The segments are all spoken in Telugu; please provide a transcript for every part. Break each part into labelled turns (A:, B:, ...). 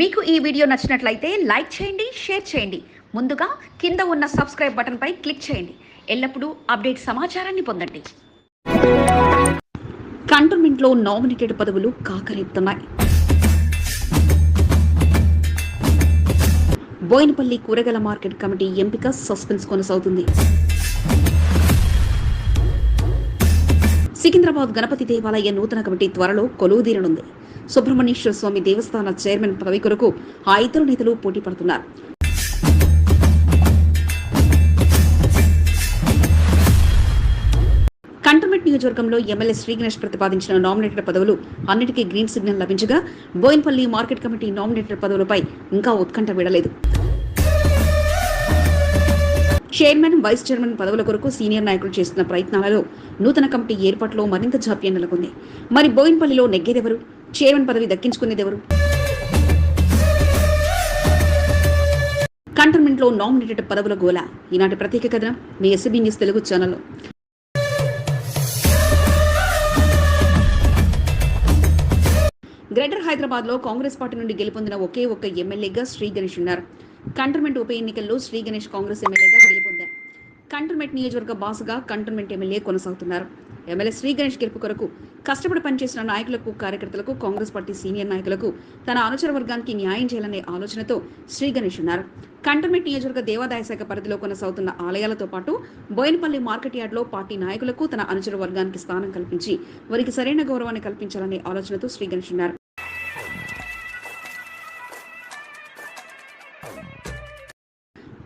A: మీకు ఈ వీడియో నచ్చినట్లయితే లైక్ చేయండి షేర్ చేయండి. ముందుగా కింద ఉన్న సబ్స్క్రైబ్ బటన్పై క్లిక్ చేయండి. ఎల్లప్పుడూ అప్డేట్ సమాచారాన్ని పొందండి. కంటోన్మెంట్లో నామినేటెడ్ పదవులు కాకరేపుతున్నాయి బోయినపల్లి కూరగాయల మార్కెట్ కమిటీ ఎంపిక సస్పెన్స్ కొనసాగుతుంది. సికింద్రాబాద్ గణపతి దేవాలయ నూతన కమిటీ త్వరలో కొలువుదీరనుంది. సుబ్రహ్మణ్యేశ్వర స్వామి దేవస్థాన చైర్మన్ పదవి కొరకు ఆ ఇద్దరు నేతలు పోటీ పడుతున్నారు. కంటోన్మెంట్ నియోజకవర్గంలో ఎమ్మెల్యే శ్రీ గణేష్ ప్రతిపాదించిన నామినేటెడ్ పదవులు అన్నిటికీ గ్రీన్ సిగ్నల్ లభించగా బోయిన్పల్లి మార్కెట్ కమిటీ నామినేటెడ్ పదవులపై ఇంకా ఉత్కంఠ వీడలేదు. చైర్మన్ వైస్ చైర్మన్ పదవుల కొరకు సీనియర్ నాయకులు చేస్తున్న ప్రయత్నాలలో నూతన కమిటీ ఏర్పాటులో మరింత జాప్యం నెలకొంది. మరి బోయిన్పల్లిలో నెగ్గేదెవరు? చైర్మన్ పదవి దక్కించుకునేదెవరు కంటోన్మెంట్లో నామినేటెడ్ పదవుల గోల ఈనాటి ప్రత్యేక కథనం మీ ఎస్బీ న్యూస్ తెలుగు ఛానల్లో. గ్రేటర్ హైదరాబాద్లో కాంగ్రెస్ పార్టీ నుండి గెలుపొందిన ఒకే ఒక్క ఎమ్మెల్యేగా శ్రీ గణేష్ ఉన్నారు. కంటోన్మెంట్ ఉప ఎన్నికల్లో శ్రీ గణేష్ కాంగ్రెస్ ఎమ్మెల్యేగా గెలుపొందారు. కంటోన్మెంట్ నియోజకవర్గ బాసుగా కంటోన్మెంట్ ఎమ్మెల్యే కొనసాగుతున్నారు. ఎమ్మెల్యే శ్రీ గణేష్ గెలుపు కొరకు కష్టపడి పనిచేసిన నాయకులకు కార్యకర్తలకు కాంగ్రెస్ పార్టీ సీనియర్ నాయకులకు తన అనుచర వర్గానికి న్యాయం చేయాలనే ఆలోచనతో శ్రీ గణేష్ ఉన్నారు. కంటోన్మెంట్ నియోజకవర్గ దేవాదాయ శాఖ పరిధిలో కొనసాగుతున్న ఆలయాలతో పాటు బోయినపల్లి మార్కెట్ యార్డ్లో పార్టీ నాయకులకు తన అనుచర వర్గానికి స్థానం కల్పించి వారికి సరైన గౌరవాన్ని కల్పించాలనే ఆలోచనతో శ్రీ గణేష్ ఉన్నారు.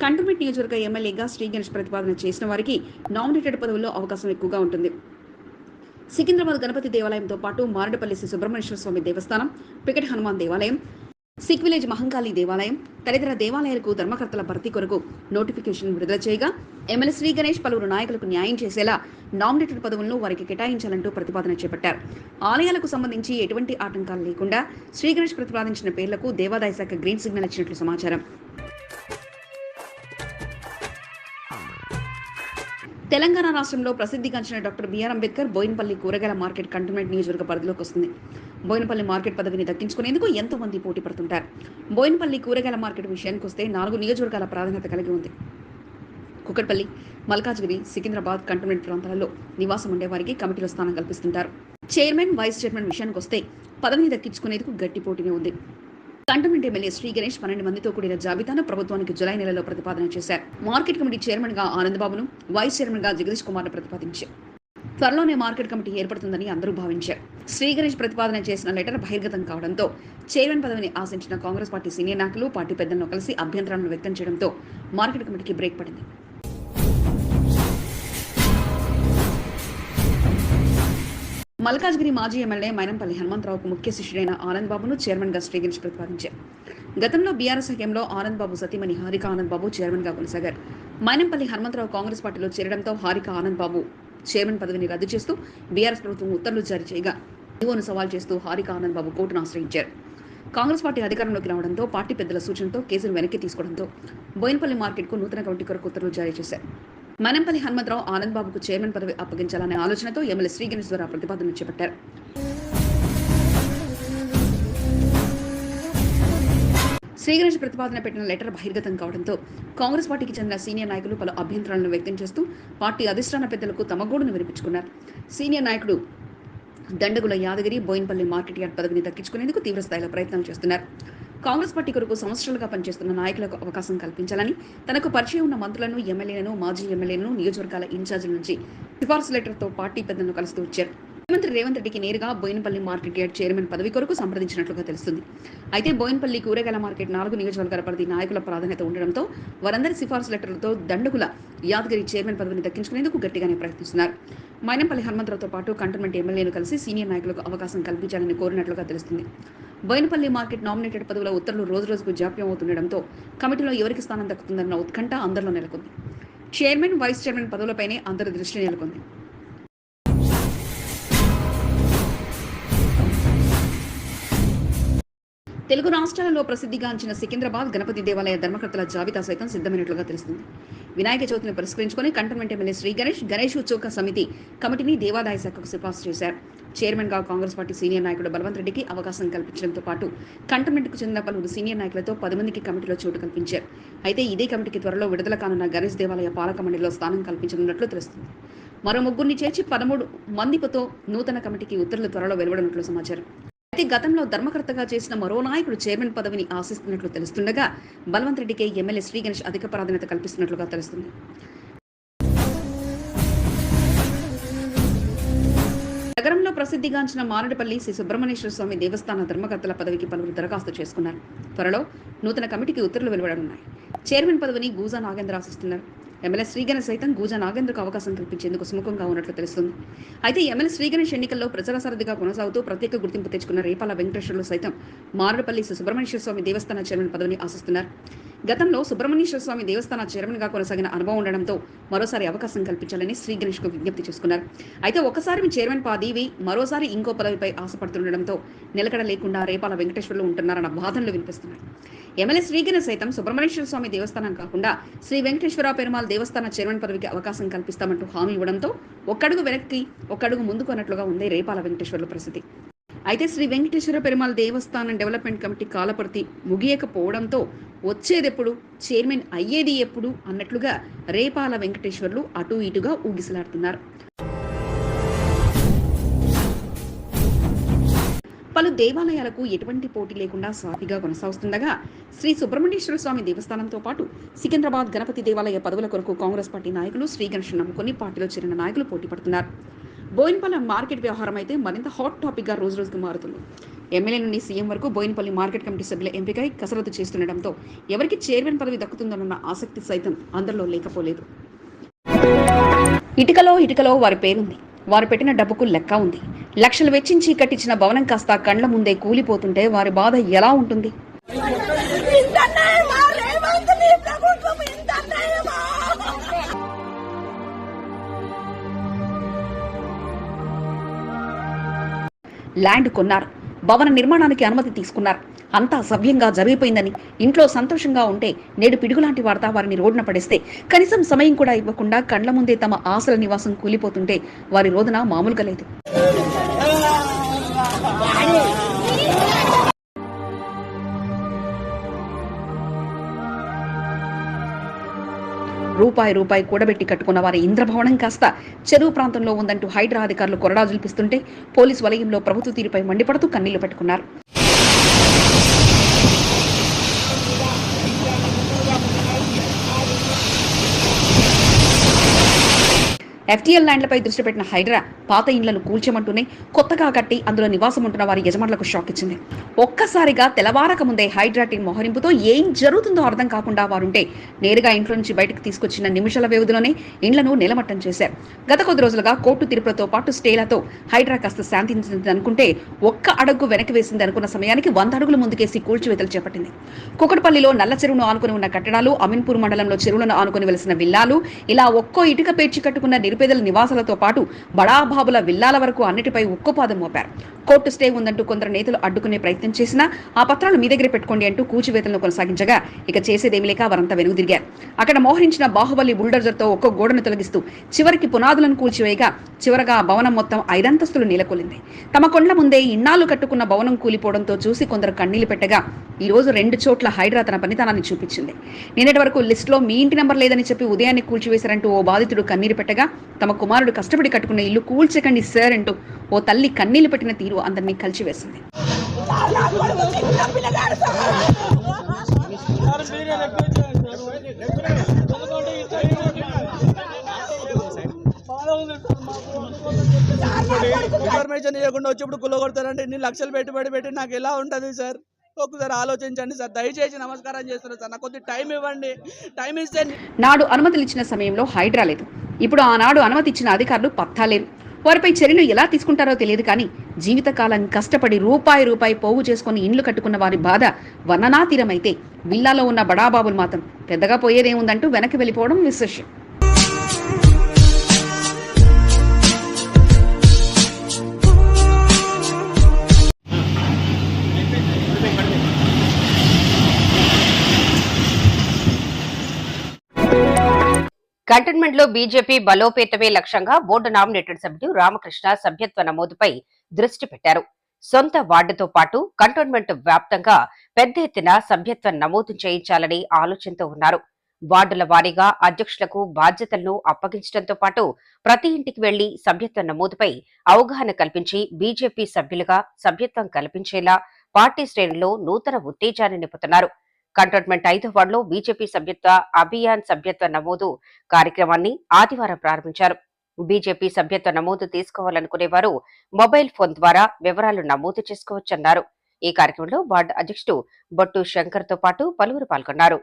A: కంటోన్మెంట్ నియోజకవర్గ ఎమ్మెల్యేగా శ్రీ గణేష్ ప్రతిపాదన చేసిన వారికి నామినేటెడ్ పదవుల్లో అవకాశం ఎక్కువగా ఉంటుంది. సికింద్రాబాద్ గణపతి దేవాలయంతో పాటు మారడపల్లి శ్రీ సుబ్రహ్మణ్యేశ్వర స్వామి దేవస్థానం పికెట్ హనుమాన్ దేవాలయం సిక్ విలేజ్ మహంకాళి దేవాలయం తదితర దేవాలయాలకు ధర్మకర్తల భర్తీ కొరకు నోటిఫికేషన్ విడుదల చేయగా ఎమ్మెల్యే శ్రీ గణేష్ పలువురు నాయకులకు న్యాయం చేసేలా నామినేటెడ్ పదవులను వారికి కేటాయించాలంటూ ప్రతిపాదన చేపట్టారు. ఆలయాలకు సంబంధించి ఎటువంటి ఆటంకాలు లేకుండా శ్రీ గణేష్ ప్రతిపాదించిన పేర్లకు దేవాదాయ శాఖ గ్రీన్ సిగ్నల్ ఇచ్చినట్లు సమాచారం. తెలంగాణ రాష్ట్రంలో ప్రసిద్ధిగాంచిన డాక్టర్ బిఆర్ అంబేద్కర్ బోయినపల్లి కూరగాయల మార్కెట్ కంటోన్మెంట్ నియోజకవర్గ పరిధిలోకి వస్తుంది. బోయినపల్లి మార్కెట్ పదవిని దక్కించుకునేందుకు ఎంతో మంది పోటీ పడుతుంటారు. బోయినపల్లి కూరగాయల మార్కెట్ విషయానికి వస్తే నాలుగు నియోజకవర్గాల ప్రాధాన్యత కలిగి ఉంది. కుక్కట్పల్లి మల్కాజ్గిరి సికింద్రాబాద్ కంటోన్మెంట్ ప్రాంతాలలో నివాసం ఉండే వారికి కమిటీలో స్థానం కల్పిస్తుంటారు. చైర్మన్ వైస్ చైర్మన్ విషయానికి వస్తే పదవిని దక్కించుకునేందుకు గట్టి పోటీనే ఉంది. కంటోన్మెంట్ ఎమ్మెల్యే శ్రీ గణేష్ పన్నెండు మందితో కూడిన జాబితాను ప్రభుత్వానికి జులై నెలలో ప్రతిపాదన చేశారు. మార్కెట్ కమిటీ చైర్మన్గా ఆనందబాబును వైస్ చైర్మన్గా జగదీష్ కుమార్ ప్రతిపాదించారు. త్వరలోనే మార్కెట్ కమిటీ ఏర్పడుతుందని అందరూ భావించారు. శ్రీ గణేష్ ప్రతిపాదన చేసిన లెటర్ బహిర్గతం కావడంతో చైర్మన్ పదవిని ఆశించిన కాంగ్రెస్ పార్టీ సీనియర్ నాయకులు పార్టీ పెద్దలను కలిసి అభ్యంతరాలను వ్యక్తం చేయడంతో మార్కెట్ కమిటీకి బ్రేక్ పడింది. మల్కాజ్గిరి మాజీ ఎమ్మెల్యే మైనంపల్లి హనుమంతరావుకు ముఖ్య శిష్యుడైన ఆనంద్ బాబును చైర్మన్గా శ్రీ ప్రతిపాదించారు. గతంలో బీఆర్ఎస్ హయాంలో ఆనంద్ బాబు సతీమణి హారిక ఆనంద్ బాబు చైర్మన్గా కొనసాగారు. మైనంపల్లి హనుమంతరావు కాంగ్రెస్ పార్టీలో చేరడంతో హారిక ఆనంద్ బాబు చైర్మన్ పదవిని రద్దు చేస్తూ బీఆర్ఎస్ ప్రభుత్వం ఉత్తర్వులు జారీ చేయగా ఈవోను సవాల్ చేస్తూ హారిక ఆనంద్ బాబు కోర్టును ఆశ్రయించారు. కాంగ్రెస్ పార్టీ అధికారంలోకి రావడంతో పార్టీ పెద్దల సూచనతో కేసును వెనక్కి తీసుకోవడంతో బోయినపల్లి మార్కెట్కు నూతన కమిటీ కొరకు ఉత్తర్వులు జారీ చేశారు. మనంపల్లి హనుమంతరావు ఆనంద్ బాబుకు చైర్మన్ పదవి అప్పగించాలనే ఆలోచనతో ఎమ్మెల్యే శ్రీగణేష్ ద్వారా ప్రతిపాదన చేపట్టారు. శ్రీగణేష్ ప్రతిపాదన పెట్టిన లెటర్ బహిర్గతం కావడంతో కాంగ్రెస్ పార్టీకి చెందిన సీనియర్ నాయకులు పలు అభ్యంతరాలను వ్యక్తం చేస్తూ పార్టీ అధిష్టాన పెద్దలకు తమ గోడును వినిపించుకున్నారు. సీనియర్ నాయకుడు దండగుల యాదగిరి బోయిన్పల్లి మార్కెట్ యార్డ్ పదవిని దక్కించుకునేందుకు తీవ్ర స్థాయిలో ప్రయత్నం చేస్తున్నారు. కాంగ్రెస్ పార్టీ కొరకు సంవత్సరాలుగా పనిచేస్తున్న నాయకులకు అవకాశం కల్పించాలని తనకు పరిచయం ఉన్న మంత్రులను ఎమ్మెల్యేలను మాజీ ఎమ్మెల్యేలను నియోజకవర్గాల ఇన్ఛార్జీల నుంచి సిఫార్సు లెటర్తో పార్టీ పెద్దలను కలుస్తూ వచ్చారు. ముఖ్యమంత్రి రేవంత్ రెడ్డికి నేరుగా బోయినపల్లి మార్కెట్ యార్డ్ చైర్మన్ పదవి కొరకు సంప్రదించినట్లుగా తెలుస్తుంది. అయితే బోయినపల్లి కూరగాయల మార్కెట్ నాలుగు నియోజకవర్గాల పరిధి నాయకుల ప్రాధాన్యత ఉండడంతో వారందరి సిఫార్సు లెటర్లతో దండుగుల యాదగిరి చైర్మన్ పదవిని దక్కించుకునేందుకు గట్టిగానే ప్రయత్నిస్తున్నారు. మైనంపల్లి హనుమంతరావుతో పాటు కంటోన్మెంట్ ఎమ్మెల్యేను కలిసి సీనియర్ నాయకులకు అవకాశం కల్పించాలని కోరినట్లుగా తెలుస్తుంది. బోయినపల్లి మార్కెట్ నామినేటెడ్ పదవుల ఉత్తర్వులు రోజు రోజుకు జాప్యం అవుతుండడంతో కమిటీలో ఎవరికి స్థానం దక్కుతుందన్న ఉత్కంఠ అందరిలో నెలకొంది. చైర్మన్ వైస్ చైర్మన్ పదవులపైనే అందరి దృష్టి నెలకొంది. తెలుగు రాష్ట్రాలలో ప్రసిద్ధిగాంచిన సికింద్రాబాద్ గణపతి దేవాలయ ధర్మకర్తల జాబితా సైతం సిద్ధమైనట్లుగా తెలుస్తుంది. వినాయక చవితిని పురస్కరించుకుని కంటోన్మెంట్ ఎమ్మెల్యే శ్రీ గణేష్ గణేష్ ఉత్సవ సమితి కమిటీని దేవాదాయ శాఖకు సిఫార్సు చేశారు. చైర్మన్గా కాంగ్రెస్ పార్టీ సీనియర్ నాయకుడు బలవంత్ రెడ్డికి అవకాశం కల్పించడంతో పాటు కంటోన్మెంట్కు చెందిన పలువురు సీనియర్ నాయకులతో పది మందికి కమిటీలో చోటు కల్పించారు. అయితే ఇదే కమిటీకి త్వరలో విడుదల కానున్న గణేష్ దేవాలయ పాలక మండలిలో స్థానం కల్పించనున్నట్లు తెలుస్తుంది. మరో ముగ్గురిని చేర్చి పదమూడు మందితో నూతన కమిటీకి ఉత్తర్వులు త్వరలో వెలువడినట్లు సమాచారం. గతంలో ధర్మకర్తగా చేసిన మరో నాయకుడు చైర్మన్ పదవిని ఆశిస్తున్నట్లు తెలుస్తుండగా బలవంత్ రెడ్డికి ఎమ్మెల్యే శ్రీ గణేష్ అధిక ప్రాధాన్యత కల్పిస్తున్నట్లుగా తెలుస్తుంది. నగరంలో ప్రసిద్ధిగాంచిన మారడపల్లి శ్రీ సుబ్రహ్మణ్యేశ్వర స్వామి దేవస్థాన ధర్మకర్తల పదవికి పలువురు దరఖాస్తు చేసుకున్నారు. త్వరలో నూతన కమిటీకి ఉత్తర్వులు వెలువడనున్నాయి. చైర్మన్ పదవిని గూజా నాగేంద్ర ఆశిస్తున్నారు. ఎమ్మెల్యే శ్రీగణేష్ సైతం గూజా నాగేంద్రకు అవకాశం కల్పించేందుకు సుముఖంగా ఉన్నట్లు తెలుస్తుంది. అయితే ఎమ్మెల్యే శ్రీగణేష్ ఎన్నికల్లో ప్రజల సారథిగా కొనసాగుతూ ప్రత్యేక గుర్తింపు తెచ్చుకున్న రేపాల వెంకటేశ్వర్లు సైతం మారడపల్లి సుబ్రహ్మణ్యేశ్వర స్వామి దేవస్థాన చైర్మన్ పదవిని ఆశిస్తున్నారు. గతంలో సుబ్రహ్మణ్యేశ్వర స్వామి దేవస్థాన చైర్మన్గా కొనసాగిన అనుభవం ఉండడంతో మరోసారి అవకాశం కల్పించాలని శ్రీ కు విజ్ఞప్తి చేసుకున్నారు. అయితే ఒకసారి మీ చైర్మన్ పదవి మరోసారి ఇంకో పదవిపై ఆశపడుతుండడంతో నిలకడ లేకుండా రేపాల వెంకటేశ్వర్లు ఉంటున్నారన్న బాధనలు వినిపిస్తున్నాయి. ఎమ్మెల్యే శ్రీగణేష్ సైతం సుబ్రహ్మణ్యేశ్వర స్వామి దేవస్థానం కాకుండా శ్రీ వెంకటేశ్వర పెరుమాల్ దేవస్థాన చైర్మన్ పదవికి అవకాశం కల్పిస్తామంటూ హామీ ఇవ్వడంతో ఒక్కడుగు వెనక్కి ఒక్కడుగు ముందుకు అన్నట్లుగా ఉంది రేపాల వెంకటేశ్వర్ల పరిస్థితి. అయితే శ్రీ వెంకటేశ్వర పెరుమాల్ దేవస్థానం డెవలప్మెంట్ కమిటీ కాలపరిధి ముగియకపోవడంతో వచ్చేదెప్పుడు? చైర్మన్ అయ్యేది ఎప్పుడు? అన్నట్లుగా రేపాల వెంకటేశ్వర్లు అటు ఇటుగా ఊగిసలాడుతున్నారు. పలు దేవాలయాలకు ఎటువంటి పోటీ లేకుండా సాఫీగా కొనసాగుతుండగా శ్రీ సుబ్రహ్మణ్యేశ్వర స్వామి దేవస్థానంతో పాటు సికింద్రాబాద్ గణపతి దేవాలయ పదవుల కొరకు కాంగ్రెస్ పార్టీ నాయకులు శ్రీ గణేష్ నమ్ముకొని పార్టీలో చేరిన నాయకులు పోటీ పడుతున్నారు. బోయినపల్లి మార్కెట్ వ్యవహారం అయితే మరింత హాట్ టాపిక్గా రోజు రోజుకి మారుతుంది. ఎమ్మెల్యే నుండి సీఎం వరకు బోయినపల్లి మార్కెట్ కమిటీ సభ్యుల ఎంపికై కసరత్తు చేస్తుండటంతో ఎవరికి చైర్మన్ పదవి దక్కుతుందన్న ఆసక్తి సైతం అందరిలో లేకపోలేదు. ఇటుకలో ఇటుకలో వారి పేరుంది. వారు పెట్టిన డబ్బుకు లెక్క ఉంది. లక్షలు వెచ్చించి కట్టించిన భవనం కాస్త కండ్ల ముందే కూలిపోతుంటే వారి బాధ ఎలా ఉంటుంది? ల్యాండ్ కొన్నారు. భవన నిర్మాణానికి అనుమతి తీసుకున్నారు. అంతా సవ్యంగా జరిగిపోయిందని ఇంట్లో సంతోషంగా ఉంటే నేడు పిడుగులాంటి వార్త వారిని రోడ్డున పడేస్తే కనీసం సమయం కూడా ఇవ్వకుండా కండ్ల ముందే తమ ఆశల నివాసం కూలిపోతుంటే వారి రోదన మామూలుగా లేదు. రూపాయి రూపాయి కూడబెట్టి కట్టుకున్న వారి ఇంద్రభవనం కాస్త చెరువు ప్రాంతంలో ఉందంటూ హైడ్రా అధికారులు కొరడా జుల్పిస్తుంటే పోలీసు వలయంలో ప్రభుత్వ తీరుపై మండిపడుతూ కన్నీళ్ళు పెట్టుకున్నారు. ఎఫ్టీఎల్ ల్యాండ్లపై దృష్టి పెట్టిన హైడ్రా పాత ఇండ్లను కూల్చమంటూనే కొత్తగా కట్టి అందులో నివాసం ఉంటున్న వారి యజమానులకు షాక్ ఇచ్చింది. ఒక్కసారిగా తెలవారక ముందే హైడ్రా టీం మోహరింపుతో ఏం జరుగుతుందో అర్థం కాకుండా వారుంటే నేరుగా ఇంట్లో నుంచి బయటకు తీసుకొచ్చిన నిమిషాల వ్యవధిలోనే ఇండ్లను నిలమట్టం చేశారు. గత కొద్ది రోజులుగా కోర్టు తీర్పులతో పాటు స్టేలతో హైడ్రా కాస్త శాంతించింది అనుకుంటే ఒక్క అడుగు వెనక్కి వేసింది అనుకున్న సమయానికి వంద అడుగులు ముందుకేసి కూల్చివేతలు చేపట్టింది. కుకటపల్లిలో నల్ల చెరువును ఆనుకుని ఉన్న కట్టడాలు అమీన్పూర్ మండలంలో చెరువులను ఆనుకుని వెలిసిన విల్లాలు ఇలా ఒక్కో ఇటుక పేర్చి కట్టుకున్న నిరుపేదల నివాసాలతో పాటు బడాబాబుల విల్లాల వరకు అన్నిటిపై ఉక్కుపాదం మోపారు. కోర్టు స్టే ఉందంటూ కొందరు నేతలు అడ్డుకునే ప్రయత్నం చేసినా ఆ పత్రాలు మీ దగ్గర పెట్టుకోండి అంటూ కూచివేతలను కొనసాగించగా ఇక చేసేదేమి లేక వారంతా వెనుదిరిగారు. అక్కడ మోహరించిన బాహుబలి బుల్డర్జర్తో ఒక్కో గోడను తొలగిస్తూ చివరికి పునాదులను కూల్చివేయగా చివరగా ఆ భవనం మొత్తం ఐదంతస్తులు నెలకొలింది. తమ కొండ్ల ముందే ఇన్నాళ్ళు కట్టుకున్న భవనం కూలిపోవడంతో చూసి కొందరు కన్నీళ్ళు పెట్టగా ఈ రోజు రెండు చోట్ల హైడ్రా తన పనితనాన్ని చూపించింది. నిన్నటి వరకు లిస్టులో మీ ఇంటి నెంబర్ లేదని చెప్పి ఉదయాన్నే కూల్చివేశారంటూ ఓ బాధితుడు కన్నీరు పెట్టగా తమ కుమారుడు కష్టపడి కట్టుకున్న ఇల్లు కూల్చకండి సార్ అంటూ ఓ తల్లి కన్నీళ్ళు పెట్టిన తీరు అందరినీ కలిచివేసింది.
B: నా
C: ఇన్ఫర్మేషన్ ఇవ్వకుండా వచ్చేప్పుడు కుల్ల కొడతారంటే ఇన్ని లక్షలు పెట్టుబడి పెట్టి నాకు ఎలా ఉంటుంది సార్? ఒకసారి ఆలోచించండి సార్. దయచేసి నమస్కారం చేస్తున్నారు సార్. నాకు కొద్ది టైం ఇవ్వండి. టైం ఇస్తే
A: నాడు అనుమతులు ఇచ్చిన సమయంలో హైడ్రా లేదు. ఇప్పుడు ఆనాడు అనుమతి ఇచ్చిన అధికారులు పత్తాలేరు వారిపై చర్యలు ఎలా తీసుకుంటారో తెలియదు కానీ జీవితకాలం కష్టపడి రూపాయి రూపాయి పోగు చేసుకుని ఇండ్లు కట్టుకున్న వారి బాధ వర్ణనాతీరమైతే విల్లాలో ఉన్న బడాబాబులు మాత్రం పెద్దగా పోయేదేముందంటూ వెనక్కి వెళ్ళిపోవడం విశేషం.
D: కంటోన్మెంట్లో బీజేపీ బలోపేతమే లక్ష్యంగా బోర్డు నామినేటెడ్ సభ్యుడు రామకృష్ణ సభ్యత్వ నమోదుపై దృష్టి పెట్టారు. సొంత వార్డుతో పాటు కంటోన్మెంట్ వ్యాప్తంగా పెద్ద ఎత్తున సభ్యత్వ నమోదు చేయించాలని ఆలోచనతో ఉన్నారు. వార్డుల వారీగా అధ్యక్షులకు బాధ్యతలను అప్పగించడంతో పాటు ప్రతి ఇంటికి వెళ్ళి సభ్యత్వ నమోదుపై అవగాహన కల్పించి బీజేపీ సభ్యులుగా సభ్యత్వం కల్పించేలా పార్టీ శ్రేణుల్లో నూతన ఉత్తేజాన్ని నింపుతున్నారు. కంటోన్మెంట్ ఐదో వార్డులో బీజేపీ సభ్యత్వ అభియాన్ సభ్యత్వ నమోదు కార్యక్రమాన్ని ఆదివారం ప్రారంభించారు. బీజేపీ సభ్యత్వ నమోదు తీసుకోవాలనుకునే వారు మొబైల్ ఫోన్ ద్వారా వివరాలు నమోదు చేసుకోవచ్చన్నారు. ఈ కార్యక్రమంలో వార్డు అధ్యక్షుడు బొట్టు శంకర్తో పాటు పలువురు పాల్గొన్నారు.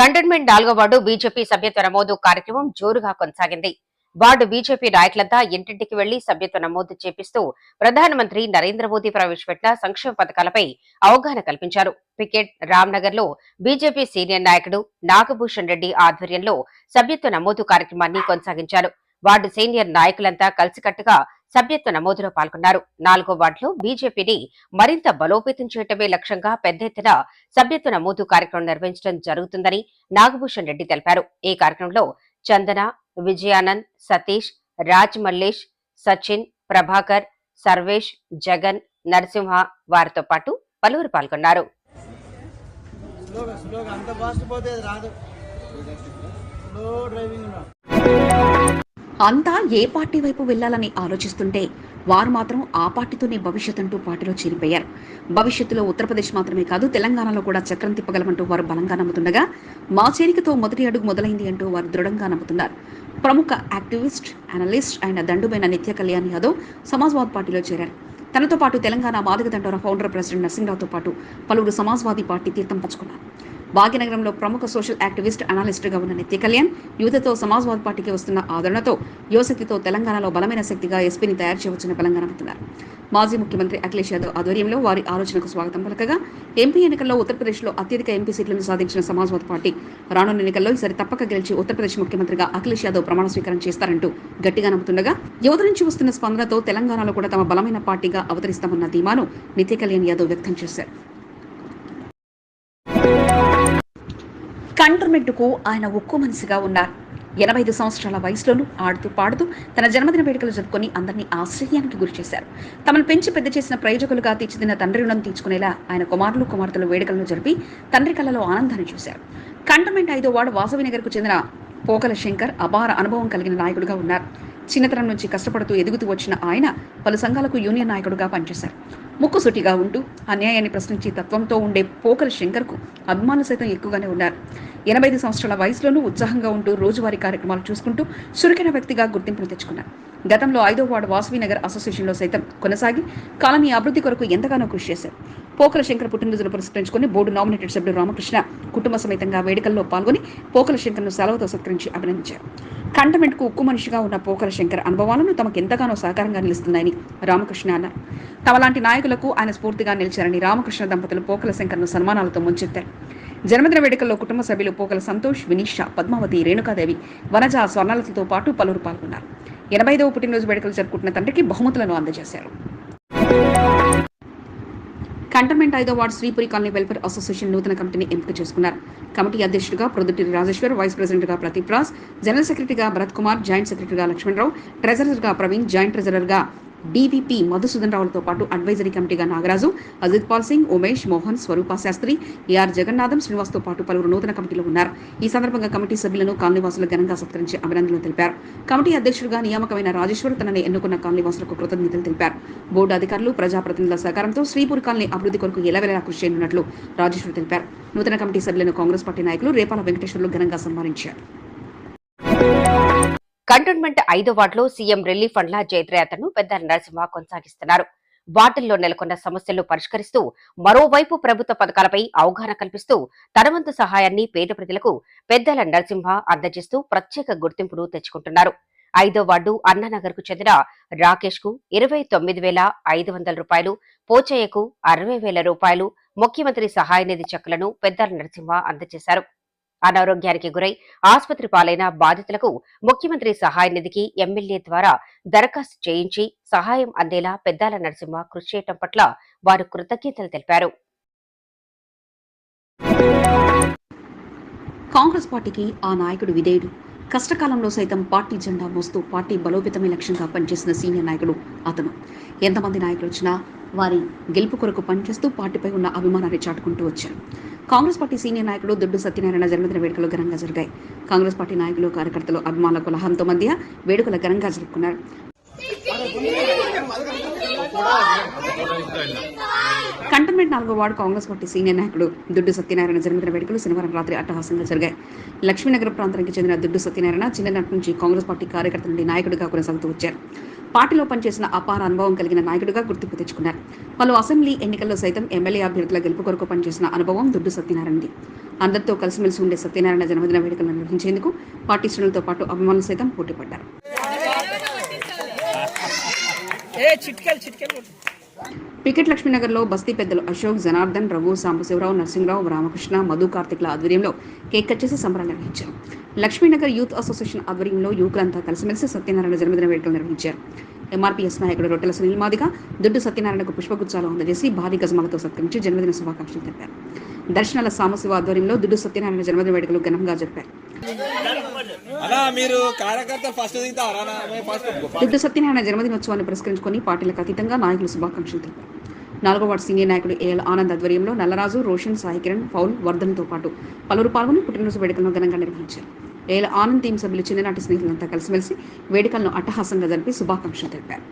D: కంటోన్మెంట్ నాలుగో వార్డు బీజేపీ సభ్యత్వ నమోదు కార్యక్రమం జోరుగా కొనసాగింది. వార్డు బీజేపీ నాయకులంతా ఇంటింటికి వెళ్ళి సభ్యత్వ నమోదు చేపిస్తూ ప్రధానమంత్రి నరేంద్ర మోదీ ప్రవేశపెట్టిన సంక్షేమ పథకాలపై అవగాహన కల్పించారు. పికెట్ రామ్నగర్లో బీజేపీ సీనియర్ నాయకుడు నాగభూషణ్ రెడ్డి ఆధ్వర్యంలో సభ్యత్వ నమోదు కార్యక్రమాన్ని కొనసాగించారు. వార్డు సీనియర్ నాయకులంతా కలిసికట్టుగా సభ్యత్వ నమోదులో పాల్గొన్నారు. నాలుగో వార్డులో బీజేపీని మరింత బలోపేతం చేయటమే లక్ష్యంగా పెద్ద ఎత్తున సభ్యత్వ నమోదు కార్యక్రమం నిర్వహించడం జరుగుతుందని నాగభూషణ్ రెడ్డి తెలిపారు. ఈ కార్యక్రమంలో చందన విజయానంద్ సతీష్ రాజ్ మల్లేష్ సచిన్ ప్రభాకర్ సర్వేష్ జగన్ నరసింహ వారితో పాటు పలువురు పాల్గొన్నారు.
E: అంతా
A: ఏ పార్టీ వైపు వెళ్ళాలని ఆలోచిస్తుంటే వారు మాత్రం ఆ పార్టీతోనే భవిష్యత్ అంటూ పార్టీలో చేరిపోయారు. భవిష్యత్తులో ఉత్తరప్రదేశ్ మాత్రమే కాదు తెలంగాణలో కూడా చక్రం తిప్పగలమంటూ వారు బలంగా నమ్ముతుండగా మా చేరికతో మొదటి అడుగు మొదలైంది అంటూ వారు దృఢంగా నమ్ముతున్నారు. ప్రముఖ యాక్టివిస్ట్ అనలిస్ట్ అయిన దండుబైన నిత్య కళ్యాణ్ యాదవ్ సమాజ్వాద్ పార్టీలో చేరారు. తనతో పాటు తెలంగాణ మాదక దండోర ఫౌండర్ ప్రెసిడెంట్ నరసింహరావుతో పాటు పలువురు సమాజ్వాదీ పార్టీ తీర్థం పంచుకున్నారు. భాగ్యనగరంలో ప్రముఖ సోషల్ యాక్టివిస్ట్ అనాలిస్టుగా ఉన్న నిత్య కళ్యాణ్ యువతతో సమాజ్వాద్ పార్టీకి వస్తున్న ఆదరణతో యువశక్తితో తెలంగాణలో బలమైన శక్తిగా ఎస్పీని తయారు చేయవచ్చని బలంగా నమ్ముతున్నారు మాజీ ముఖ్యమంత్రి అఖిలేష్ యాదవ్ ఆధ్వర్యంలో వారి ఆలోచనకు స్వాగతం పలకగా ఎంపీ ఎన్నికల్లో ఉత్తరప్రదేశ్లో అత్యధిక ఎంపీ సీట్లను సాధించిన సమాజ్వాద్ పార్టీ రానున్న ఎన్నికల్లో ఈసారి తప్పక గెలిచి ఉత్తరప్రదేశ్ ముఖ్యమంత్రిగా అఖిలేష్ యాదవ్ ప్రమాణ స్వీకారం చేస్తారంటూ గట్టిగా నమ్ముతుండగా యువత నుంచి వస్తున్న స్పందనతో తెలంగాణలో కూడా తమ బలమైన పార్టీగా అవతరిస్తామన్న ధీమాను నిత్య కళ్యాణ్ యాదవ్ వ్యక్తం చేశారు. కంటర్మెంట్కు ఆయన ఉక్కు మనిషిగా ఉన్నారు. ఎనభై ఐదు సంవత్సరాల వయసులోనూ ఆడుతూ పాడుతూ తన జన్మదిన వేడుకలు జరుపుకొని అందరినీ ఆశ్చర్యానికి గురి చేశారు. తమను పెంచి పెద్ద చేసిన ప్రయోజకులుగా తీర్చిదిన తండ్రి రుణం తీర్చుకునేలా ఆయన కుమారులు కుమార్తెలు వేడుకలను జరిపి తండ్రి కళలో ఆనందాన్ని చూశారు. కంటర్మెంట్ ఐదో వార్డు వాసవి నగర్కు చెందిన పోకల శంకర్ అపార అనుభవం కలిగిన నాయకుడిగా ఉన్నారు. చిన్నతనం నుంచి కష్టపడుతూ ఎదుగుతూ వచ్చిన ఆయన పలు సంఘాలకు యూనియన్ నాయకుడుగా పనిచేశారు. ముక్కుసూటిగా ఉంటూ అన్యాయాన్ని ప్రశ్నించే తత్వంతో ఉండే పోకల శంకర్కు అభిమానులు సైతం ఎక్కువగానే ఉన్నారు. ఎనభై ఐదు సంవత్సరాల వయసులోనూ ఉత్సాహంగా ఉంటూ రోజువారీ కార్యక్రమాలు చూసుకుంటూ చురుకైన వ్యక్తిగా గుర్తింపును తెచ్చుకున్నారు. గతంలో ఐదో వార్డు వాసవి నగర్ అసోసియేషన్లో సైతం కొనసాగి కాలనీ అభివృద్ధి కొరకు ఎంతగానో కృషి చేశారు. పోకల శంకర్ పుట్టినరోజును పురస్కరించుకుని బోర్డు నామినేటెడ్ సభ్యుడు రామకృష్ణ కుటుంబ సమేతంగా వేడుకల్లో పాల్గొని పోకల శంకర్ను సెలవుతో సత్కరించి అభినందించారు. కంటమెంట్కు ఉక్కు మనిషిగా ఉన్న పోకల శంకర్ అనుభవాలను తమకు ఎంతగానో సహకారంగా నిలుస్తున్నాయని రామకృష్ణ అన్నారు. తమలాంటి నాయకులకు ఆయన స్ఫూర్తిగా నిలిచారని రామకృష్ణ దంపతులు పోకల శంకర్ను సన్మానాలతో ముంచెత్తారు. జన్మదిన వేడుకల్లో కుటుంబ సభ్యులు పోకల సంతోష్ వినీష పద్మావతి రేణుకాదేవి వనజ స్వర్ణాలతో పాటు పలువురు పాల్గొన్నారు. ఎనభై ఐదవ పుట్టినరోజు వేడుకలు జరుపుకుంటున్న తండ్రికి బహుమతులను అందజేశారు. కంటమెంట్ ఐదో ward Sripuri colony welfare association నూతన కమిటీని ఎంపిక చేసుకున్నారు. కమిటీ అధ్యక్షుడిగా ప్రొద్దుటి రాజేశ్వర్ వైస్ ప్రెసిడెంట్గా ప్రదీప్ రాజ్ జనరల్ సెక్రటరీగా భరత్ కుమార్ జాయింట్ సెక్రటరీగా లక్ష్మణరావు ట్రెజరర్గా ప్రవీణ్ జాయింట్ ట్రెజరర్గా డీవీపీ మధుసూదన్ రావులతో పాటు అడ్వైజరీ కమిటీగా నాగరాజు అజిత్ పాల్ సింగ్ ఉమేష్ మోహన్ స్వరూప శాస్త్రి ఏఆర్ జగన్నాథం శ్రీనివాస్తో పాటు పలువురు నూతన కమిటీలో ఉన్నారు. ఈ సందర్భంగా కమిటీ సభ్యులను కాలనీవాసులు ఘనంగా సత్కరించి అభినందనలు తెలిపారు. కమిటీ అధ్యక్షుడిగా నియామకమైన రాజేశ్వర్ తనని ఎన్నుకున్న కాలనీవాసులకు కృతజ్ఞతలు తెలిపారు. బోర్డు అధికారులు ప్రజాప్రతినిధుల సహకారంతో శ్రీపూర్ కాలనీ అభివృద్ధి కొరకు ఎలవెలా కృషి చేయనున్నట్లు రాజేశ్వర్ తెలిపారు. నూతన కమిటీ సభ్యులను కాంగ్రెస్ పార్టీ నాయకులు రేపాల వెంకటేశ్వర్లు ఘనంగా సన్మానించారు.
D: కంటోన్మెంట్ ఐదో వార్డులో సీఎం రిలీఫ్ ఫండ్ల జయత్రయాత్రను పెద్ద నరసింహ కొనసాగిస్తున్నారు. వార్డుల్లో నెలకొన్న సమస్యలు పరిష్కరిస్తూ మరోవైపు ప్రభుత్వ పథకాలపై అవగాహన కల్పిస్తూ తనవంతు సహాయాన్ని పేద ప్రజలకు పెద్దల నరసింహ అందజేస్తూ ప్రత్యేక గుర్తింపును తెచ్చుకుంటున్నారు. ఐదో వార్డు అన్నానగర్కు చెందిన రాకేష్కు ఇరవై తొమ్మిది వేల ఐదు వందల రూపాయలు పోచయ్యకు అరవై వేల రూపాయలు ముఖ్యమంత్రి సహాయ నిధి చెక్కులను పెద్దల నరసింహ అందజేశారు. అనారోగ్యానికి గురై ఆసుపత్రి పాలైన బాధితులకు ముఖ్యమంత్రి సహాయ నిధికి ఎమ్మెల్యే ద్వారా దరఖాస్తు చేయించి సహాయం అందేలా పెద్దాల నరసింహ కృషి చేయటం పట్ల వారు కృతజ్ఞతలు తెలిపారు.
A: కాంగ్రెస్ పార్టీకి ఆ నాయకుడు విధేయుడు. కష్టకాలంలో సైతం పార్టీ జెండా మోస్తూ పార్టీ బలోపేతమే లక్ష్యంగా పనిచేసిన సీనియర్ నాయకుడు అతను. ఎంతమంది నాయకులు వచ్చినా వారి గెలుపు కొరకు పనిచేస్తూ పార్టీపై ఉన్న అభిమానాన్ని చాటుకుంటూ వచ్చారు. కాంగ్రెస్ పార్టీ సీనియర్ నాయకుడు దుడ్డు సత్యనారాయణ జన్మదిన వేడుకలు ఘనంగా జరిగాయి. కాంగ్రెస్ పార్టీ నాయకులు కార్యకర్తలు అభిమానుల కులహంతో మధ్య వేడుకలు ఘనంగా జరుపుకున్నారు. కంటోన్మెంట్ నాలుగో వార్డు కాంగ్రెస్ పార్టీ సీనియర్ నాయకుడు దుడ్డు సత్యనారాయణ జన్మదిన వేడుకలు శనివారం రాత్రి అట్టహాసంగా జరిగాయి. లక్ష్మీనగర్ ప్రాంతానికి చెందిన దుడ్డు సత్యనారాయణ చిన్ననాటి నుంచి కాంగ్రెస్ పార్టీ కార్యకర్త నుండి నాయకుడిగా కొనసాగుతూ వచ్చారు. పార్టీలో పనిచేసిన అపార అనుభవం కలిగిన నాయకుడిగా గుర్తింపు తెచ్చుకున్నారు. పలు అసెంబ్లీ ఎన్నికల్లో సైతం ఎమ్మెల్యే అభ్యర్థుల గెలుపు కొరకు పనిచేసిన అనుభవం దుడ్డు సత్యనారాయణది అందరితో కలిసిమెలిసి ఉండే సత్యనారాయణ జన్మదిన వేడుకలను నిర్వహించేందుకు పార్టీ శ్రేణులతో పాటు అభిమానులు సైతం పోటీపడ్డారు. పికెట్ లక్ష్మీనగర్లో బస్తీ పెద్దలు అశోక్ జనార్దన్ రఘు సాంబశివరావు నరసింహరావు రామకృష్ణ మధు కార్తిక్ల ఆధ్వర్యంలో కేక్ కట్ చేసి సంబరాలు నిర్వహించారు. లక్ష్మీనగర్ యూత్ అసోసియేషన్ ఆధ్వర్యంలో యువకులంతా కలిసిమెలిసి సత్యనారాయణ జన్మదిన వేడుకలు నిర్వహించారు. ఎంఆర్పీఎస్ నాయకుడు రొట్టెల సునీల్ మాదిగా దుడ్డు సత్యనారాయణకు పుష్పగుచ్చాలు అందజేసి భారీ గజమాలతో సత్కరించి జన్మదిన శుభాకాంక్షలు తెలిపారు. దర్శనాల సాంబశివ ఆధ్వర్యంలో దుడ్డు సత్యనారాయణ జన్మదిన వేడుకలు ఘనంగా జరిపారు. దుడ్డు సత్యనారాయణ జన్మదినోత్సవాన్ని పురస్కరించుకొని పార్టీలకు అతీతంగా నాయకులు శుభాకాంక్షలు తెలిపారు. నాలుగో వార్డు సీనియర్ నాయకుడు ఏఎల్ ఆనంద్ ఆధ్వర్యంలో నల్లరాజు రోషన్ సాయి కిరణ్ ఫౌల్ వర్ధన్తో పాటు పలువురు పాల్గొని పుట్టినరోజు వేడుకలను ఘనంగా నిర్వహించారు. ఏఎల్ ఆనంద్ టీం సభ్యులు చిన్ననాటి స్నేహితులంతా కలిసిమెలిసి వేడుకలను అట్టహాసంగా జరిపి శుభాకాంక్షలు తెలిపారు.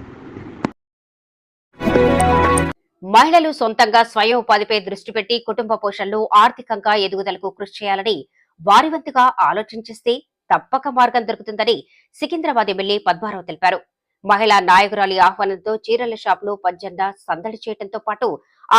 D: మహిళలు సొంతంగా స్వయం ఉపాధిపై దృష్టి పెట్టి కుటుంబ పోషణలో ఆర్థికంగా ఎదుగుదలకు కృషి చేయాలని వారి వంతుగా ఆలోచించిస్తే తప్పక మార్గం దొరుకుతుందని సికింద్రాబాద్ ఎమ్మెల్యే పద్మారావు తెలిపారు. మహిళా నాయకురాలి ఆహ్వానంతో చీరల షాపులో పజ్జెండా సందడి చేయడంతో పాటు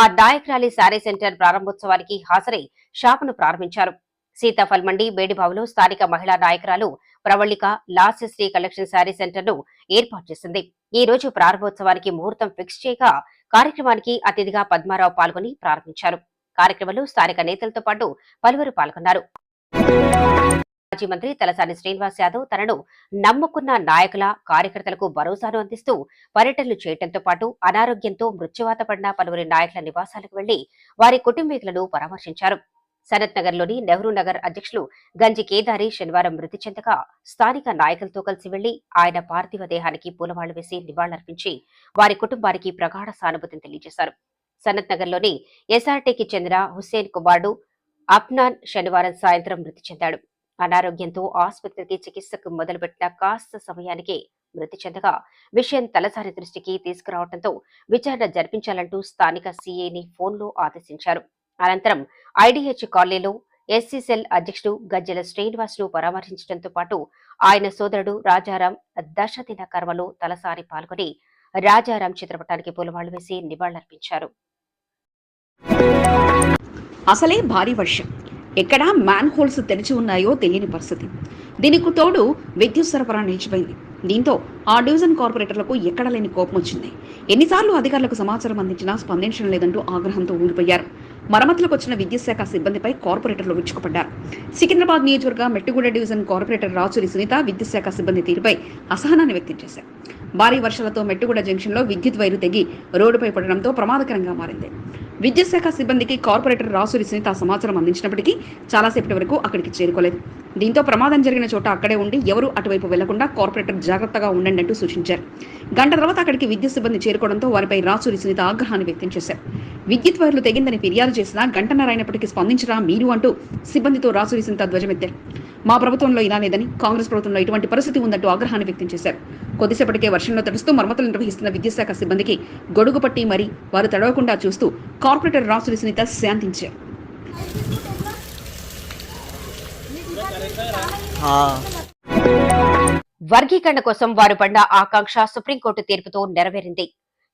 D: ఆ నాయకురాలి శారీ సెంటర్ ప్రారంభోత్సవానికి హాజరై షాపును ప్రారంభించారు. సీతాఫల్ మండి బేడిబావులో స్థానిక మహిళా నాయకురాలు ప్రవళిక లాస్యశ్రీ కలెక్షన్ శారీ సెంటర్ను ఏర్పాటు చేసింది. ఈ రోజు ప్రారంభోత్సవానికి ముహూర్తం ఫిక్స్ చేయగా కార్యక్రమానికి అతిథిగా పద్మారావు పాల్గొని ప్రారంభించారు. కార్యక్రమంలో స్థానిక నేతలతో పాటు పలువురు పాల్గొన్నారు. మాజీ మంత్రి తలసాని శ్రీనివాస్ యాదవ్ తనను నమ్ముకున్న నాయకుల కార్యకర్తలకు భరోసాను అందిస్తూ పర్యటనలు చేయడంతో పాటు అనారోగ్యంతో మృత్యువాత పడిన పలువురి నాయకుల నివాసాలకు వెళ్ళి వారి కుటుంబీకులను పరామర్శించారు. సనత్ నగర్లోని నెహ్రూ నగర్ అధ్యక్షులు గంజి కేదారి శనివారం మృతి చెందగా స్థానిక నాయకులతో కలిసి వెళ్ళి ఆయన పార్థివ దేహానికి పూలమాళ్ళు వేసి నివాళులర్పించి వారి కుటుంబానికి ప్రగాఢ సానుభూతిని తెలియజేశారు. సనత్ నగర్లోని ఎస్ఆర్టీకి చెందిన హుస్సేన్ కుమార్డు అప్నాన్ శనివారం సాయంత్రం మృతి చెందాడు. అనారోగ్యంతో ఆసుపత్రికి చికిత్సకు మొదలుపెట్టిన కాస్త సమయానికి మృతి చెందగా విషయం తలసారి దృష్టికి తీసుకురావడంతో విచారణ జరిపించాలంటూ స్థానిక సీఏని ఫోన్లో ఆదేశించారు. అనంతరం ఐడీహెచ్ కాలనీలో ఎస్సీసెల్ అధ్యక్షుడు గజ్జల శ్రీనివాసులు పరామర్శించడంతో పాటు ఆయన సోదరుడు రాజారాం దశదిన కర్మలో తలసారి పాల్గొని రాజారాం చిత్రపటానికి పూలమాలు వేసి నివాళులర్పించారు.
A: అసలే భారీ వర్షం. ఎక్కడ మ్యాన్ హోల్స్ తెరిచి ఉన్నాయో తెలియని పరిస్థితి. దీనికి తోడు విద్యుత్ సరఫరా నిలిచిపోయింది. దీంతో ఆ డివిజన్ కార్పొరేటర్లకు ఎక్కడ లేని కోపం వచ్చింది. ఎన్నిసార్లు అధికారులకు సమాచారం అందించినా స్పందించడం లేదంటూ ఆగ్రహంతో ఊడిపోయారు. మరమ్మతులకు వచ్చిన విద్యుత్ శాఖ సిబ్బందిపై కార్పొరేటర్లు విరుచుకుపడ్డారు. సికింద్రాబాద్ నియోజకవర్గ మెట్టుగూడ డివిజన్ కార్పొరేటర్ రాచురి సునీత విద్యుత్ శాఖ సిబ్బంది తీరుపై అసహనాన్ని వ్యక్తం చేశారు. భారీ వర్షాలతో మెట్టుగూడ జంక్షన్లో విద్యుత్ వైరు తెగి రోడ్డుపై పడడంతో ప్రమాదకరంగా మారింది. విద్యాశాఖ సిబ్బందికి కార్పొరేటర్ రాసూరి సునీత సమాచారం అందించినప్పటికీ చాలాసేపటి వరకు అక్కడికి చేరుకోలేదు. దీంతో ప్రమాదం జరిగిన చోట అక్కడే ఉండి ఎవరూ అటువైపు వెళ్ళకుండా కార్పొరేటర్ జాగ్రత్తగా ఉండండి అంటూ సూచించారు. గంట తర్వాత అక్కడికి విద్యుత్ సిబ్బంది చేరుకోవడంతో వారిపై రాసూరి సునీత ఆగ్రహాన్ని వ్యక్తం చేశారు. విద్యుత్ వైర్లు తెగిందని ఫిర్యాదు చేసినా గంటన్నర అయినప్పటికీ స్పందించరా మీరు అంటూ సిబ్బందితో రాసూరి సునీత ధ్వజమెత్తారు. మా ప్రభుత్వంలో ఇలా లేదని కాంగ్రెస్ ప్రభుత్వంలో ఇటువంటి పరిస్థితి ఉందంటూ ఆగ్రహాన్ని వ్యక్తం చేశారు. కొద్దిసేపటికే వర్షంలో తడుస్తూ మరమ్మతులు నిర్వహిస్తున్న విద్యుత్ శాఖ సిబ్బందికి గొడుగు పట్టి మరీ వారు తడవకుండా చూస్తూ కార్పొరేటర్ రాసురి సునీత శాంతించారు.
D: వర్గీకరణ కోసం వారు పడిన ఆకాంక్ష సుప్రీంకోర్టు తీర్పుతో నెరవేరింది.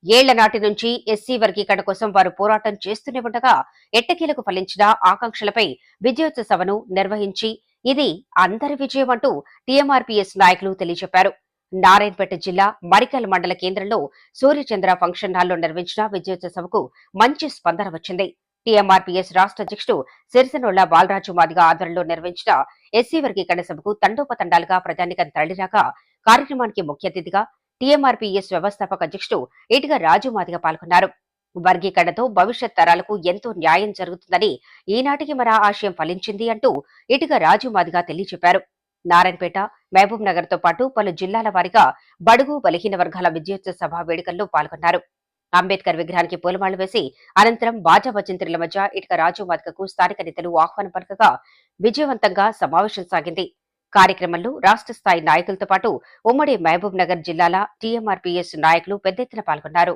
D: ఏళ్ళ నాటి నుంచి ఎస్సీ వర్గీకరణ కోసం వారు పోరాటం చేస్తూనే ఉండగా ఎట్టకేలకు ఫలించిన ఆకాంక్షలపై విజయోత్సవ సభను నిర్వహించి ఇది అందరి విజయం అంటూ టీఎంఆర్పీఎస్ నాయకులు తెలియజెప్పారు. నారాయణపేట జిల్లా మరికల్ మండల కేంద్రంలో సూర్యచంద్ర ఫంక్షన్ హాల్లో నిర్వహించిన విజయోత్సవకు మంచి స్పందన వచ్చింది. టీఎంఆర్పీఎస్ రాష్ట్ర అధ్యక్షుడు సిరిసనోళ్ళ బాలరాజు మాదిగ ఆధ్వర్యంలో నిర్వహించిన ఎస్సీ వర్గీకరణ సభకు తండోపతండాలుగా ప్రజానికం తరలిరాక కార్యక్రమానికి ముఖ్య అతిథిగా టీఎంఆర్పీఎస్ వ్యవస్థాపక అధ్యక్షుడు ఇటుగా రాజు మాదిగ పాల్గొన్నారు. వర్గీకరణతో భవిష్యత్ తరాలకు ఎంతో న్యాయం జరుగుతుందని ఈనాటికి మన ఆశయం ఫలించింది అంటూ ఇటుగా రాజు మాదిగా తెలియజెప్పారు. నారాయణపేట మహబూబ్ నగర్తో పాటు పలు జిల్లాల వారీగా బడుగు బలహీన వర్గాల విద్యోత్సవ సభ వేడుకల్లో పాల్గొన్నారు. అంబేద్కర్ విగ్రహానికి పూలమాలు వేసి అనంతరం బాజా భజంత్రుల మధ్య ఇటుక రాజు మాదికకు స్థానిక నేతలు ఆహ్వానం పలకగా విజయవంతంగా సమావేశం సాగింది. కార్యక్రమంలో రాష్ట్ర స్థాయి నాయకులతో పాటు ఉమ్మడి మహబూబ్ నగర్ జిల్లాల టీఎంఆర్పీఎస్ నాయకులు పెద్ద ఎత్తున పాల్గొన్నారు.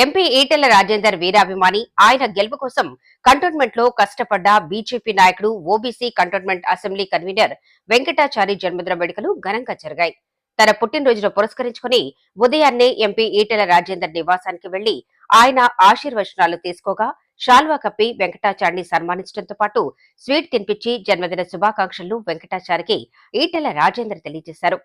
D: ఎంపీ ఈటెల రాజేందర్ వీరాభిమాని. ఆయన గెలుపు కోసం కంటోన్మెంట్లో కష్టపడ్డ బీజేపీ నాయకుడు OBC cantonment assembly convener Venkatachari జన్మదిన వేడుకలు ఘనంగా జరిగాయి. తన పుట్టినరోజును పురస్కరించుకుని ఉదయాన్నే ఎంపీ ఈటెల రాజేందర్ నివాసానికి వెళ్ళి ఆయన ఆశీర్వచనాలు తీసుకోగా షాల్వా కప్పి వెంకటాచారిని సన్మానించడంతో పాటు స్వీట్ తినిపించి జన్మదిన శుభాకాంక్షలు వెంకటాచారికి ఈటెల రాజేందర్ తెలియజేశారు.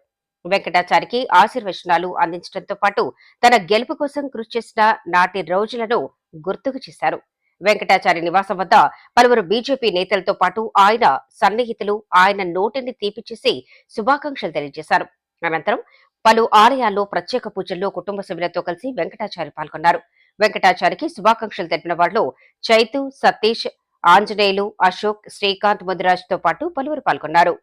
D: వెంకటాచారికి ఆశీర్వచనాలు అందించడంతో పాటు తన గెలుపు కోసం కృషి చేసిన నాటి రోజులను గుర్తుకు చేశారు. వెంకటాచారి నివాసం వద్ద పలువురు బీజేపీ నేతలతో పాటు ఆయన సన్నిహితులు ఆయన నోటిని తీపిచేసి శుభాకాంక్షలు తెలియజేశారు. అనంతరం పలు ఆలయాల్లో ప్రత్యేక పూజల్లో కుటుంబ సభ్యులతో కలిసి వెంకటాచారి పాల్గొన్నారు. వెంకటాచారికి శుభాకాంక్షలు తెలిపిన వారిలో చైతు సతీష్ ఆంజనేయులు అశోక్ శ్రీకాంత్ ముదిరాజ్తో పాటు పలువురు పాల్గొన్నారు.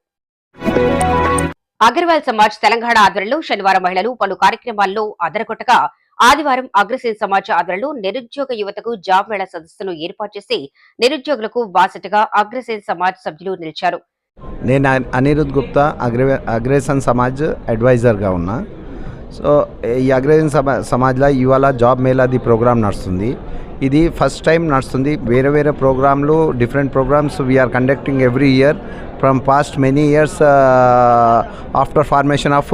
D: అగర్వాల్ సమాజ్ తెలంగాణ ఆధ్వర్యంలో శనివారం మహిళలు పలు కార్యక్రమాల్లో అదరగొట్టగా ఆదివారం అగ్రసేన్ సమాజ్ ఆధ్వర్యంలో నిరుద్యోగ యువతకు జాబ్ మేళా సదస్సును ఏర్పాటు చేసి నిరుద్యోగులకు బాసటగా అగ్రసేన్ సమాజ్ సభ్యులు నిలిచారు.
F: నేను అనిరుద్ గుప్తా అగ్రే అగ్రేసన్ సమాజ్ అడ్వైజర్గా ఉన్నా. సో ఈ అగ్రేసన్ సమా సమాజ్లో ఇవాళ జాబ్ మేళాది ప్రోగ్రాం నడుస్తుంది. ఇది ఫస్ట్ టైం నడుస్తుంది వేరే వేరే ప్రోగ్రాంలు different programs we are conducting every year from past many years after formation of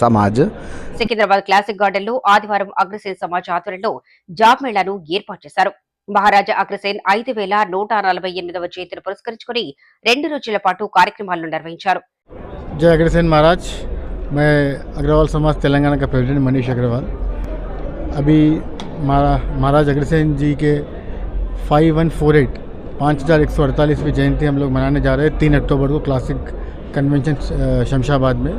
D: Samaj Secunderabad classic garden లో ఆదివారం అగ్రసేన్ సమాజ్ ఆధ్వర్యంలో జాబ్ మేళాను ఏర్పాటు చేశారు మహారాజా అగ్రసేన్ ఐదు వేల నూట నలభై ఎనిమిదవ జయంతిని పురస్కరించుకుని రెండు రోజుల పాటు కార్యక్రమాలను నిర్వహించారు
G: जय अग्रसेन महाराज मैं अग्रवाल समाज तेलंगाना का प्रेसिडेंट मनीष अग्रवाल अभी महारा- महाराज अग्रसेन जी के फाइव वन फोर एट पाँच हज़ार एक सौ अड़तालीसवीं जयंती हम लोग मनाने जा रहे हैं तीन अक्टूबर को क्लासिक कन्वेंशन अ, शमशाबाद में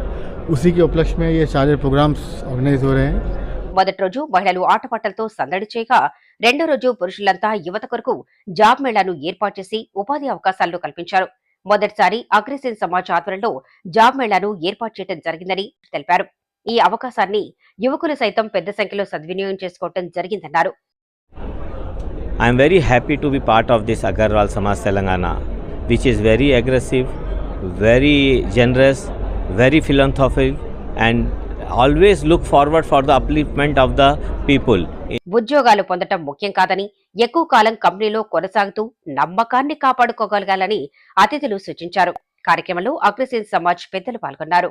G: उसी के उपलक्ष्य में ये सारे प्रोग्राम्स ऑर्गेनाइज हो रहे हैं
D: మొదటి రోజు మహిళలు ఆటపాటలతో సందడి చేయగా రెండో రోజు పురుషులంతా యువత కొరకు జాబ్ మేళాను ఏర్పాటు చేసి ఉపాధి అవకాశాలను కల్పించారు మొదటిసారి అగ్రసేన్ సమాజ్ ఆధ్వర్యంలో జాబ్ మేళాను ఏర్పాటు చేయడం జరిగిందని తెలిపారు ఈ అవకాశాన్ని యువకులు సైతం పెద్ద సంఖ్యలో సద్వినియోగం చేసుకోవడం జరిగిందన్నారు.
H: I'm very happy to be part of this Agarwal Samaj Telangana which is very aggressive very generous very philanthropic and always look forward for the upliftment of the people
D: ఉద్యోగాలు పొందటం ముఖ్యం కాదని ఎక్కువ కాలం కంపెనీలో కొనసాగుతూ నమ్మకాన్ని కాపాడుకోగలగాలని అతిథులు సూచించారు. కార్యక్రమంలో అగ్రసీన్ సమాజ్ పెద్దలు పాల్గొన్నారు.